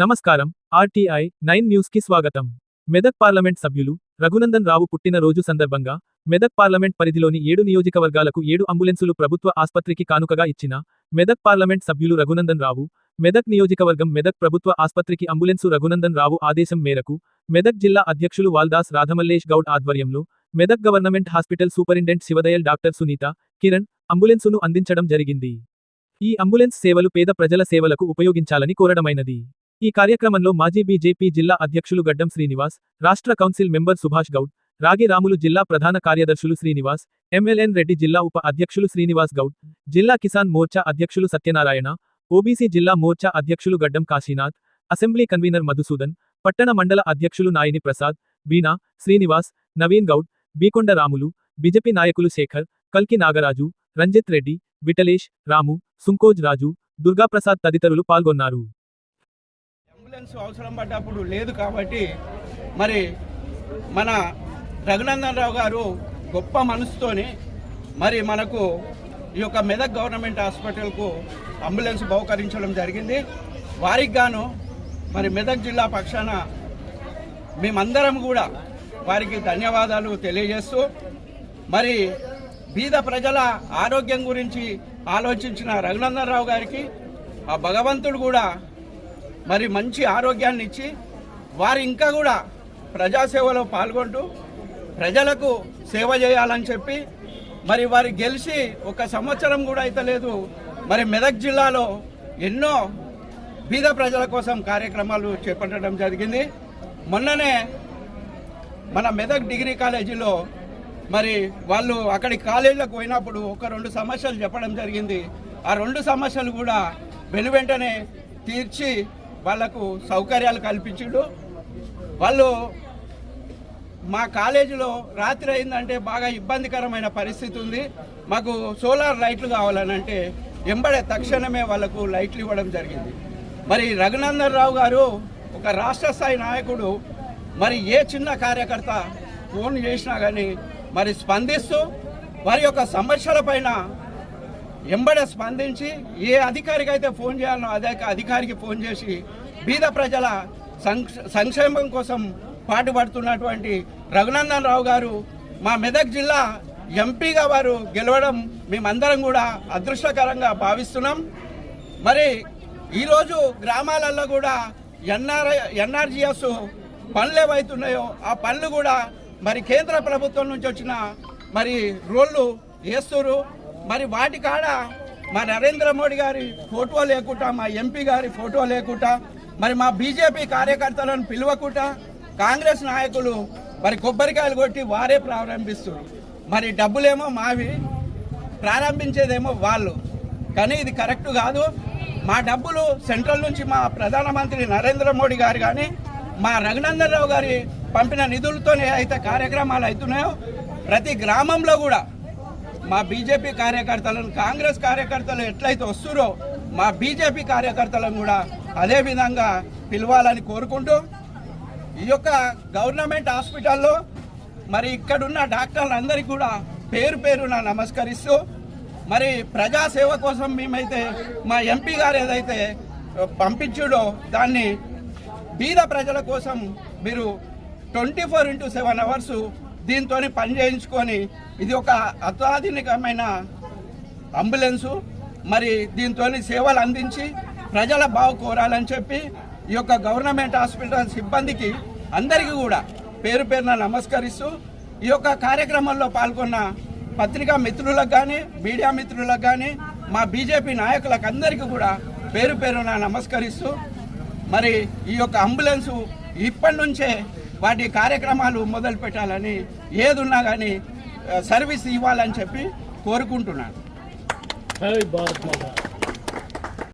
నమస్కారం. RTI nine న్యూస్కి స్వాగతం. మెదక్ పార్లమెంట్ సభ్యులు రఘునందన్ రావు పుట్టినరోజు సందర్భంగా మెదక్ పార్లమెంట్ పరిధిలోని ఏడు నియోజకవర్గాలకు ఏడు అంబులెన్సులు ప్రభుత్వ ఆస్పత్రికి కానుకగా ఇచ్చిన మెదక్ పార్లమెంట్ సభ్యులు రఘునందన్ రావు మెదక్ నియోజకవర్గం మెదక్ ప్రభుత్వ ఆస్పత్రికి అంబులెన్సు రఘునందన్ రావు ఆదేశం మేరకు మెదక్ జిల్లా అధ్యక్షులు వాల్దాస్ రాధమల్లేష్ గౌడ్ ఆధ్వర్యంలో Medak government hospital superintendent Shivadayal doctor Sunitha Kiran అంబులెన్సును అందించడం జరిగింది. ఈ అంబులెన్స్ సేవలు పేద ప్రజల సేవలకు ఉపయోగించాలని కోరడమైనది. ఈ కార్యక్రమంలో మాజీ బీజేపీ జిల్లా అధ్యక్షులు గడ్డం శ్రీనివాస్ రాష్ట్ర కౌన్సిల్ మెంబర్ సుభాష్ గౌడ్ రాగి రాములు జిల్లా ప్రధాన కార్యదర్శులు శ్రీనివాస్ ఎంఎల్ఎన్ రెడ్డి జిల్లా ఉప అధ్యక్షులు శ్రీనివాస్ గౌడ్ జిల్లా కిసాన్ మోర్చా అధ్యక్షులు సత్యనారాయణ ఓబీసీ జిల్లా మోర్చా అధ్యక్షులు గడ్డం కాశీనాథ్ అసెంబ్లీ కన్వీనర్ మధుసూదన్ పట్టణ మండల అధ్యక్షులు నాయని ప్రసాద్ వీణా శ్రీనివాస్ నవీన్ గౌడ్ బీకొండ రాములు బీజేపీ నాయకులు శేఖర్ కల్కి నాగరాజు రంజిత్ రెడ్డి విఠలేష్ రాము సుంకోజ్ రాజు దుర్గాప్రసాద్ తదితరులు పాల్గొన్నారు. ఎవిడెన్స్ అవసరం పడ్డప్పుడు లేదు కాబట్టి మరి మన రఘునందన్ రావు గారు గొప్ప మనసుతోని మరి మనకు ఈ యొక్క మెదక్ గవర్నమెంట్ హాస్పిటల్కు అంబులెన్స్ బహుకరించడం జరిగింది. వారికి గాను మరి మెదక్ జిల్లా పక్షాన మేమందరం కూడా వారికి ధన్యవాదాలు తెలియజేస్తూ మరి బీద ప్రజల ఆరోగ్యం గురించి ఆలోచించిన రఘునందన్ రావు గారికి ఆ భగవంతుడు కూడా మరి మంచి ఆరోగ్యాన్ని ఇచ్చి వారు ఇంకా కూడా ప్రజాసేవలో పాల్గొంటూ ప్రజలకు సేవ చేయాలని చెప్పి మరి వారు గెలిచి ఒక సంవత్సరం కూడా అయితే లేదు. మరి మెదక్ జిల్లాలో ఎన్నో బీద ప్రజల కోసం కార్యక్రమాలు చేపట్టడం జరిగింది. మొన్ననే మన మెదక్ డిగ్రీ కాలేజీలో మరి వాళ్ళు అక్కడి కాలేజీలకు పోయినప్పుడు ఒక రెండు సమస్యలు చెప్పడం జరిగింది. ఆ రెండు సమస్యలు కూడా వెను వెంటనే తీర్చి వాళ్ళకు సౌకర్యాలు కల్పించడు. వాళ్ళు మా కాలేజీలో రాత్రి అయిందంటే బాగా ఇబ్బందికరమైన పరిస్థితి ఉంది. మాకు సోలార్ లైట్లు కావాలని అంటే ఎంబడే తక్షణమే వాళ్ళకు లైట్లు ఇవ్వడం జరిగింది. మరి రఘునందన్ రావు గారు ఒక రాష్ట్ర స్థాయి నాయకుడు. మరి ఏ చిన్న కార్యకర్త ఫోన్ చేసినా కానీ మరి స్పందిస్తూ వారి యొక్క సమస్యల పైన ఎంబడ స్పందించి ఏ అధికారికి అయితే ఫోన్ చేయాలనో అదే అధికారికి ఫోన్ చేసి బీద ప్రజల సంక్షేమం కోసం పాటుపడుతున్నటువంటి రఘునందన్ రావు గారు మా మెదక్ జిల్లా ఎంపీగా వారు గెలవడం మేమందరం కూడా అదృష్టకరంగా భావిస్తున్నాం. మరి ఈరోజు గ్రామాలలో కూడా ఎన్ఆర్ ఎన్ఆర్జిఎస్ పనులు ఏవైతున్నాయో ఆ పనులు కూడా మరి కేంద్ర ప్రభుత్వం నుంచి వచ్చిన మరి రోళ్ళు వేస్తున్నారు. మరి వాటి కాడ మా నరేంద్ర మోడీ గారి ఫోటో లేకుండా మా ఎంపీ గారి ఫోటో లేకుండా మరి మా బీజేపీ కార్యకర్తలను పిలువకుండా కాంగ్రెస్ నాయకులు మరి కొబ్బరికాయలు కొట్టి వారే ప్రారంభిస్తారు మరి డబ్బులేమో మావి ప్రారంభించేదేమో వాళ్ళు. కానీ ఇది కరెక్ట్ కాదు. మా డబ్బులు సెంట్రల్ నుంచి మా ప్రధానమంత్రి నరేంద్ర మోడీ గారు కానీ మా రఘునందన్ రావు గారి పంపిన నిధులతోనే అయితే కార్యక్రమాలు అవుతున్నాయో ప్రతి గ్రామంలో కూడా మా బీజేపీ కార్యకర్తలను కాంగ్రెస్ కార్యకర్తలు ఎట్లయితే వస్తురో మా బీజేపీ కార్యకర్తలను కూడా అదే విధంగా పిలవాలని కోరుకుంటూ ఈ యొక్క గవర్నమెంట్ హాస్పిటల్లో మరి ఇక్కడున్న డాక్టర్లందరికీ కూడా పేరు పేరున నమస్కరిస్తూ మరి ప్రజాసేవ కోసం మేమైతే మా ఎంపీ గారు ఏదైతే పంపించుడో దాన్ని బీద ప్రజల కోసం మీరు twenty four into seven hours దీంతో పని చేయించుకొని ఇది ఒక అత్యాధునికమైన అంబులెన్సు. మరి దీంతో సేవలు అందించి ప్రజల బాగు కోరాలని చెప్పి ఈ యొక్క గవర్నమెంట్ హాస్పిటల్ సిబ్బందికి అందరికీ కూడా పేరు పేరున నమస్కరిస్తూ ఈ యొక్క కార్యక్రమంలో పాల్గొన్న పత్రికా మిత్రులకు కానీ మీడియా మిత్రులకు కానీ మా బీజేపీ నాయకులకు అందరికీ కూడా పేరు పేరున నమస్కరిస్తూ మరి ఈ యొక్క అంబులెన్సు ఇప్పటి నుంచే వాటి కార్యక్రమాలు మొదలు పెట్టాలని ఏదున్నా కానీ సర్వీస్ ఇవ్వాలని చెప్పి కోరుకుంటున్నాను.